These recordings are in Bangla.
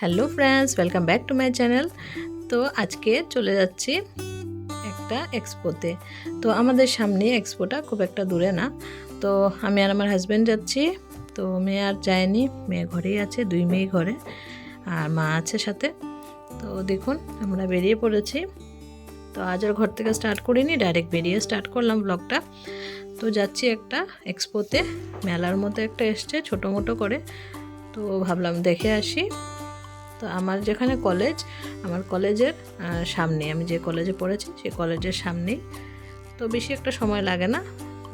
Hello friends, welcome back to my channel. তো আজকে চলে যাচ্ছি একটা এক্সপোতে। তো আমাদের সামনে এক্সপোটা খুব একটা দূরে না। তো আমি আর আমার হাজব্যান্ড যাচ্ছি। তো মেয়ে আর যায়নি, মেয়ে ঘরেই আছে, দুই মেয়ে ঘরে, আর মা আছে সাথে। তো দেখুন, আমরা বেরিয়ে পড়েছি। তো আজ আর ঘর থেকে স্টার্ট করিনি ডাইরেক্ট বেরিয়ে স্টার্ট করলাম ব্লগটা তো যাচ্ছি একটা এক্সপোতে। মেলার মতো একটা এসছে, ছোটো মোটো করে। তো ভাবলাম দেখে আসি। তো আমার যেখানে কলেজ আমার কলেজের সামনে, আমি যে কলেজে পড়েছি সেই কলেজের সামনেই। তো বেশি একটা সময় লাগে না,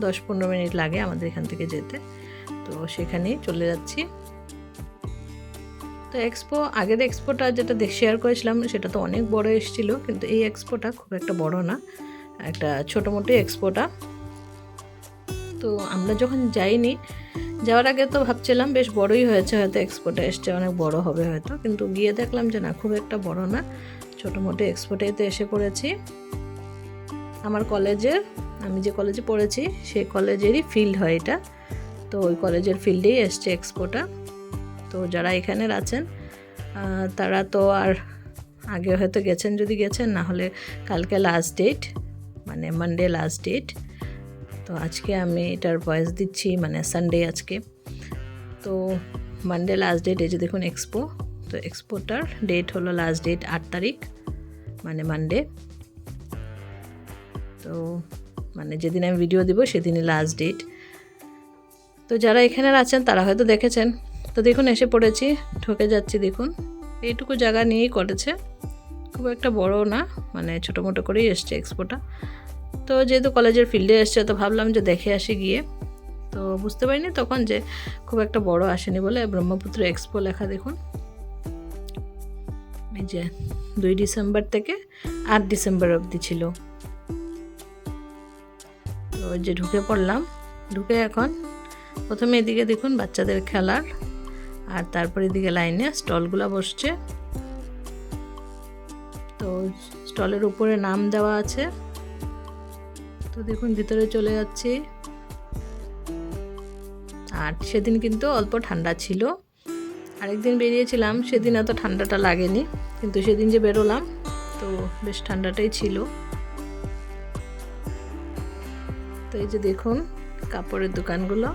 দশ পনেরো মিনিট লাগে আমাদের এখান থেকে যেতে। তো সেখানেই চলে যাচ্ছি। তো এক্সপো আগের এক্সপোটা যেটা দেখ শেয়ার করেছিলাম, সেটা তো অনেক বড় এসেছিল, কিন্তু এই এক্সপোটা খুব একটা বড় না। একটা ছোটো মোটো এক্সপোটা তো আমরা যখন যাইনি যাওয়ার আগে তো ভাবছিলাম বেশ বড়ই হয়েছে, হয়তো এক্সপোর্টে এসছে, অনেক বড় হবে হয়তো। কিন্তু গিয়ে দেখলাম যে না, খুব একটা বড় না। ছোটো মোটো এক্সপোর্টেতে এসে পড়েছি। আমার কলেজের আমি যে কলেজে পড়েছি সেই কলেজেরই ফিল্ড হয় এটা। তো ওই কলেজের ফিল্ডেই এসছে এক্সপোটা তো যারা এখানের আছেন তারা তো আর আগে হয়তো গেছেন, যদি গেছেন, না হলে কালকে লাস্ট ডেট মানে মানডে লাস্ট ডেট তো আজকে আমি এটার ভয়েস দিচ্ছি মানে সানডে আজকে। তো মানডে লাস্ট ডেট এই যে দেখুন এক্সপো তো এক্সপোটার ডেট হলো লাস্ট ডেট আট তারিখ মানে মানডে তো মানে যেদিন আমি ভিডিও দিব সেদিনই লাস্ট ডেট তো যারা এখানে আছেন, তারা হয়তো দেখেছেন। তো দেখুন, এসে পড়েছি, ঢুকে যাচ্ছি, দেখুন। এইটুকু জায়গা নিয়েই করেছে। খুব একটা বড় না মানে ছোটো মোটো করেই এসছে এক্সপোটা তো যেহেতু কলেজের ফিল্ডে এসছে, তো ভাবলাম যে দেখে আসি গিয়ে। তো বুঝতে পারিনি তখন যে খুব একটা বড় আসেনি বলে ব্রহ্মপুত্র এক্সপো লেখা দেখুন। এই যে দুই ডিসেম্বর থেকে আট ডিসেম্বর অবধি ছিল। তো যে ঢুকে পড়লাম। ঢুকে এখন প্রথমে এদিকে দেখুন বাচ্চাদের খেলার, আর তারপর এদিকে লাইনে স্টলগুলো বসছে। তো স্টলের উপরে নাম দেওয়া আছে। তো দেখুন, ভিতরে চলে যাচ্ছি। আর সেদিন কিন্তু অল্প ঠান্ডা ছিল। আরেকদিন বেরিয়েছিলাম, সেদিন এত ঠান্ডাটা লাগেনি। কিন্তু সেদিন যে বেরোলাম, তো বেশ ঠান্ডাটাই ছিল। তো এই যে দেখুন, কাপড়ের দোকানগুলো।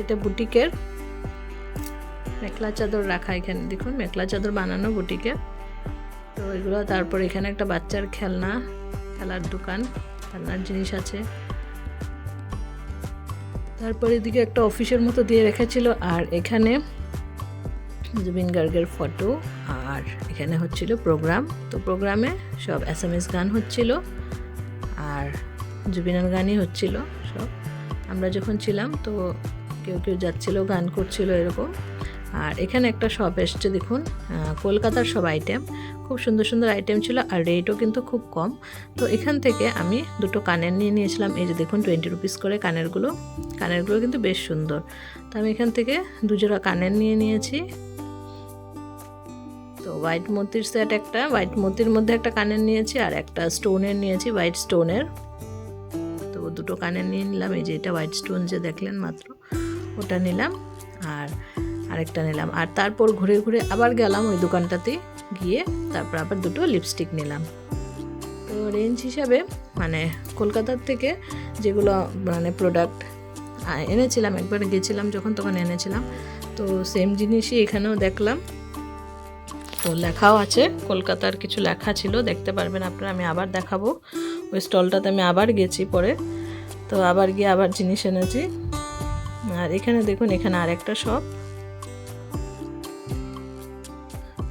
এটা বুটিকের মেখলা চাদর রাখা এখানে। দেখুন, মেখলা চাদর বানানো বুটিকের। তো এগুলো তারপর এখানে একটা বাচ্চার খেলনা খেলার দোকান খেলনার জিনিস আছে। তারপর এদিকে একটা অফিসের মতো দিয়ে রেখেছিল আর এখানে জুবিন গার্গের ফটো, আর এখানে হচ্ছিল প্রোগ্রাম। তো প্রোগ্রামে সব এস গান হচ্ছিল, আর জুবিনের গানই হচ্ছিল সব। আমরা যখন ছিলাম, তো কেউ কেউ যাচ্ছিল, গান করছিল এরকম। আর এখানে একটা শপ এসছে, দেখুন। কলকাতার সব আইটেম খুব সুন্দর সুন্দর আইটেম ছিল আর রেটও কিন্তু খুব কম। তো এখান থেকে আমি দুটো কানের নিয়ে নিয়েছিলাম। এই যে দেখুন টোয়েন্টি রুপিস করে কানেরগুলো। কানেরগুলো কিন্তু বেশ সুন্দর। তো আমি এখান থেকে দুজোড়া কানের নিয়ে নিয়েছি। তো হোয়াইট মতির সেট একটা হোয়াইট মতির মধ্যে একটা কানের নিয়েছি আর একটা স্টোনের নিয়েছি হোয়াইট স্টোনের তো দুটো কানের নিয়ে নিলাম। এই যে এটা হোয়াইট স্টোন যে দেখলেন মাত্র, ওটা নিলাম। আর আরেকটা নিলাম। আর তারপর ঘুরে ঘুরে আবার গেলাম ওই দোকানটাতে গিয়ে তারপর আবার দুটো লিপস্টিক নিলাম। তো রেঞ্জ হিসাবে মানে কলকাতার থেকে যেগুলো মানে প্রোডাক্ট এনেছিলাম, একবার গেছিলাম যখন তখন এনেছিলাম। তো সেম জিনিসই এখানেও দেখলাম। তো লেখাও আছে, কলকাতার কিছু লেখা ছিল, দেখতে পারবেন আপনারা, আমি আবার দেখাবো। ওই স্টলটাতে আমি আবার গেছি পরে। তো আবার গিয়ে আবার জিনিস এনেছি। আর এখানে দেখুন, এখানে আর একটা শপ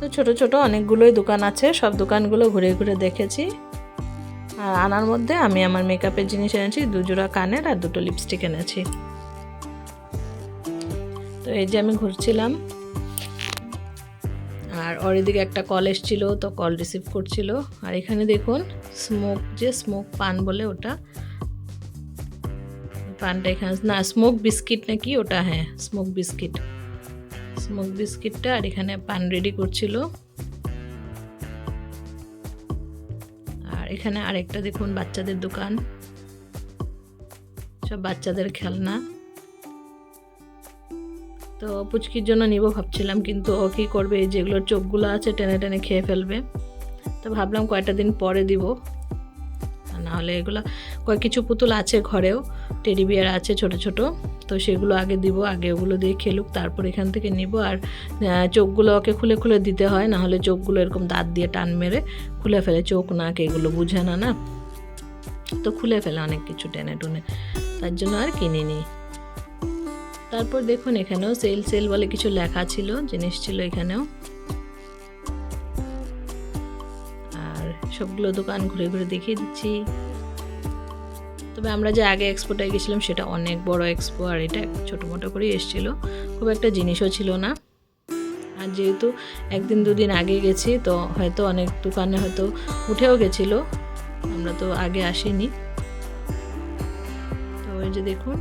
তো ছোট ছোট অনেকগুলোই দোকান আছে, সব দোকানগুলো ঘুরে ঘুরে দেখেছি। আর আনার মধ্যে আমি আমার মেকআপের জিনিস এনেছি, দুজোড়া কানের আর দুটো লিপস্টিক এনেছি। তো এই যে আমি ঘুরছিলাম, আর ওর এদিকে একটা কল এসছিল, তো কল রিসিভ করছিল। আর এখানে দেখুন স্মোক যে স্মোক পান বলে ওটা, পানটা এখানে, না স্মোক বিস্কিট নাকি ওটা হ্যাঁ স্মোক বিস্কিট স্মোক বিস্কিটটা আর এখানে পান রেডি করছিল। আর এখানে আরেকটা দেখুন, বাচ্চাদের দোকান। সব বাচ্চাদের খেলনা। তো পুচকির জন্য নিব ভাবছিলাম, কিন্তু ও কী করবে? যেগুলোর চোখগুলো আছে, টেনে টেনে খেয়ে ফেলবে। তো ভাবলাম কয়েকটা দিন পরে দিব। আর না হলে এগুলো কয়েক কিছু পুতুল আছে ঘরেও, টেডি বিয়ার আছে ছোট ছোট। তো সেগুলো আগে দিব, আগে ওগুলো দিয়ে খেলুক, তারপর এখান থেকে নিব। আর চোখগুলো ওকে খুলে খুলে দিতে হয় না হলে চোখগুলো এরকম দাঁত দিয়ে টান মেরে খুলে ফেলে। চোখ নাক এগুলো বুঝে না না? তো খুলে ফেলে অনেক কিছু টেনে টুনে। তার জন্য আর কিনিনি তারপর দেখুন এখানেও সেল সেল বলে কিছু লেখা ছিল, জিনিস ছিল এখানেও। আর সবগুলো দোকান ঘুরে ঘুরে দেখিয়ে দিচ্ছি। তবে আমরা যে আগে এক্সপোটায় গেছিলাম সেটা অনেক বড় এক্সপো আর এটা ছোটো মোটো করেই এসেছিল। খুব একটা জিনিসও ছিল না। আর যেহেতু একদিন দুদিন আগে গেছি, তো হয়তো অনেক দোকানে হয়তো উঠেও গেছিল। আমরা তো আগে আসিনি। তো ওই যে দেখুন,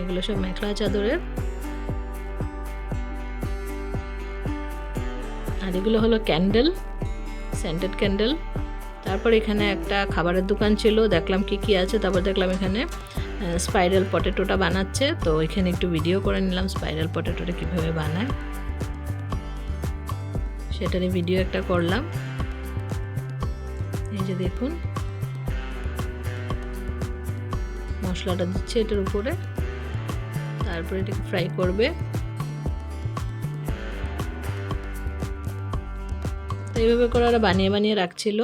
এগুলো সব মেখলা চাদরের। আর এগুলো হলো ক্যান্ডেল সেন্টেড ক্যান্ডেল তারপর এখানে একটা খাবারের দোকান ছিল, দেখলাম কি কি আছে, তারপর দেখলাম এখানে স্পাইরাল পটেটোটা বানাচ্ছে। তো এখানে একটু ভিডিও করে নিলাম স্পাইরাল পটেটোটা কীভাবে বানায়। সেটারই ভিডিও একটা করলাম। এই যে দেখুন। মশলাটা দিচ্ছে এটার উপরে। তারপরে এটাকে ফ্রাই করবে। এইভাবে করে ওরা বানিয়ে বানিয়ে রাখছিল।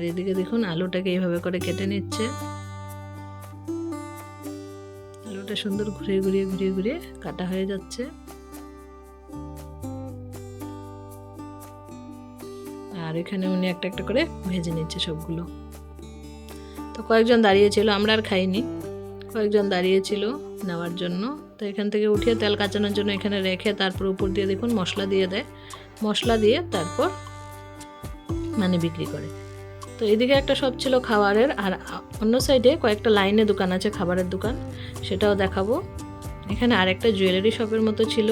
আর এদিকে দেখুন আলুটাকে এইভাবে করে কেটে নিচ্ছে। আলুটা সুন্দর ঘুরিয়ে ঘুরিয়ে ঘুরিয়ে ঘুরিয়ে কাটা হয়ে যাচ্ছে। আর এখানে উনি একটা একটা করে ভেজে নিচ্ছে সবগুলো। তো কয়েকজন দাঁড়িয়েছিল, আমরা আর খাইনি। কয়েকজন দাঁড়িয়েছিল নেওয়ার জন্য। তো এখান থেকে উঠিয়ে তেল কাচানোর জন্য এখানে রেখে তারপর উপর দিয়ে দেখুন মশলা দিয়ে দেয়। মশলা দিয়ে তারপর মানে বিক্রি করে। তো এদিকে একটা সব ছিল খাবারের, আর অন্য সাইডে কয়েকটা লাইনে দোকান আছে, খাবারের দোকান। সেটাও দেখাবো। এখানে আরেকটা জুয়েলারি শপের মতো ছিল।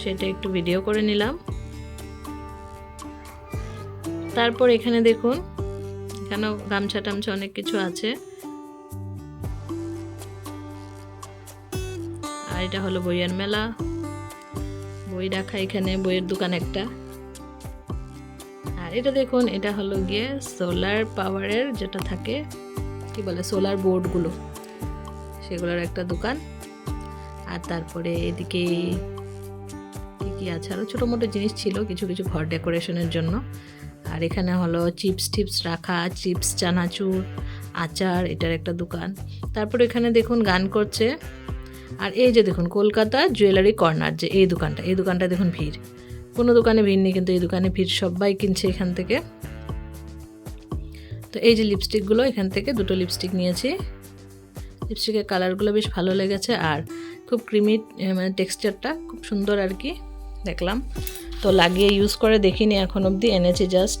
সেটা একটু ভিডিও করে নিলাম। তারপর এখানে দেখুন, এখানেও গামছা টামছা অনেক কিছু আছে। আর এটা হলো বইয়ের মেলা। বই রাখা এখানে, বইয়ের দোকান একটা। এটা দেখুন, এটা হলো গিয়ে সোলার পাওয়ারের যেটা থাকে, কি বলে সোলার বোর্ডগুলো সেগুলোর একটা দোকান। আর তারপরে এদিকে কি কি আছে? আরও ছোটো মোটো জিনিস ছিল, কিছু কিছু ঘর ডেকোরেশনের জন্য। আর এখানে হলো চিপস টিপস রাখা চিপস চানাচুর, আচার, এটার একটা দোকান। তারপর এখানে দেখুন, গান করছে। আর এই যে দেখুন, কলকাতা জুয়েলারি কর্নার যে এই দোকানটা এই দোকানটা দেখুন ভিড়। কোনো দোকানে ভিড় নেই, কিন্তু এই দোকানে ভিড় সবাই কিনছে এখান থেকে। তো এই যে লিপস্টিকগুলো এখান থেকে দুটো লিপস্টিক নিয়েছি। লিপস্টিকের কালারগুলো বেশ ভালো লেগেছে আর খুব ক্রিমি মানে টেক্সচারটা খুব সুন্দর আর কি, দেখলাম। তো লাগিয়ে ইউজ করে দেখিনি এখন অবধি, এনেছি জাস্ট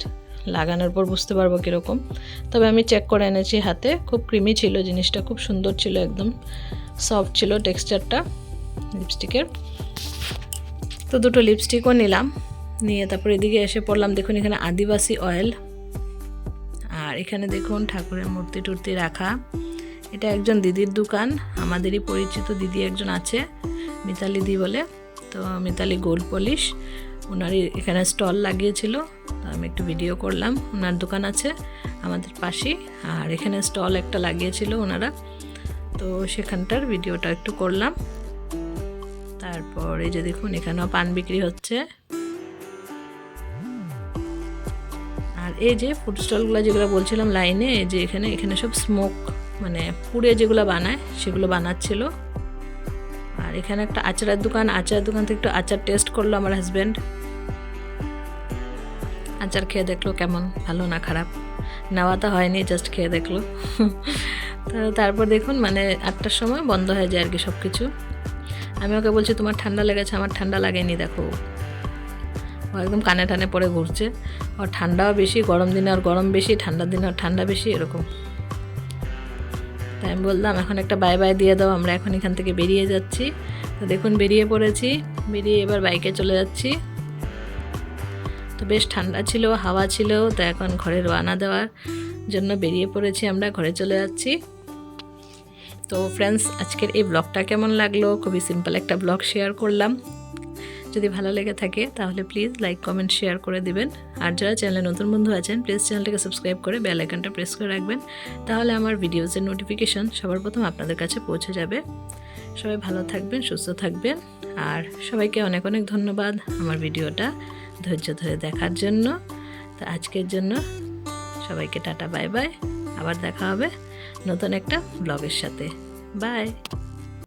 লাগানোর পর বুঝতে পারব কীরকম। তবে আমি চেক করে এনেছি হাতে, খুব ক্রিমি ছিল জিনিসটা, খুব সুন্দর ছিল একদম। সফট ছিল টেক্সচারটা লিপস্টিকের তো দুটো লিপস্টিকও নিলাম। নিয়ে তারপর এদিকে এসে পড়লাম, দেখুন এখানে আদিবাসী অয়েল আর এখানে দেখুন ঠাকুরের মূর্তি টুর্তি রাখা। এটা একজন দিদির দোকান, আমাদেরই পরিচিত দিদি একজন আছে, মিতালি দি বলে। তো মিতালি গোল্ড পলিশ ওনারই এখানে স্টল লাগিয়েছিল। তো আমি একটু ভিডিও করলাম ওনার দোকান আছে আমাদের পাশেই। আর এখানে স্টল একটা লাগিয়েছিল ওনারা তো সেখানটার ভিডিওটা একটু করলাম। তারপর এই যে দেখুন, এখানেও পান বিক্রি হচ্ছে। আর এই যে ফুড স্টলগুলো যেগুলো বলছিলাম লাইনে যে এখানে এখানে সব স্মোক মানে পুড়ে যেগুলো বানায়, সেগুলো বানাচ্ছিল। আর এখানে একটা আচারের দোকান আচার দোকান থেকে একটু আচার টেস্ট করল আমার হাজব্যান্ড আচার খেয়ে দেখল কেমন, ভালো না খারাপ? নেওয়া তো হয়নি জাস্ট খেয়ে দেখল। তো তারপর দেখুন মানে আটটার সময় বন্ধ হয়ে যায় আর কি সব কিছু আমি ওকে বলছি, তোমার ঠান্ডা লেগেছে, আমার ঠান্ডা লাগেনি, দেখো। ও একদম কানে টানে পড়ে ঘুরছে। ওর ঠান্ডাও বেশি, গরম দিনে আর গরম বেশি ঠান্ডার দিনে আর ঠান্ডা বেশি, এরকম। তাই আমি বললাম, এখন একটা বাই বাই দিয়ে দাও, আমরা এখন এখান থেকে বেরিয়ে যাচ্ছি। তো দেখুন, বেরিয়ে পড়েছি, বেরিয়ে এবার বাইকে চলে যাচ্ছি। তো বেশ ঠান্ডা ছিল, হাওয়া ছিল, তো এখন ঘরে রওনা দেওয়ার জন্য বেরিয়ে পড়েছি আমরা, ঘরে চলে যাচ্ছি। তো ফ্রেন্ডস আজকের এই ব্লগটা কেমন লাগল? খুবই সিম্পল একটা ব্লগ শেয়ার করলাম। যদি ভালো লেগে থাকে, তাহলে প্লিজ লাইক কমেন্ট শেয়ার করে দিবেন। আর যারা চ্যানেলে নতুন বন্ধু আছেন প্লিজ চ্যানেলটাকে সাবস্ক্রাইব করে বেল আইকনটা প্রেস করে রাখবেন। তাহলে আমার ভিডিওসের নোটিফিকেশন সবার প্রথম আপনাদের কাছে পৌঁছে যাবে। সবাই ভালো থাকবেন, সুস্থ থাকবেন। আর সবাইকে অনেক অনেক ধন্যবাদ আমার ভিডিওটা ধৈর্য ধরে দেখার জন্য। তো আজকের জন্য সবাইকে টাটা বাই বাই আবার দেখা হবে। নতুন একটা ব্লগের সাথে। বাই।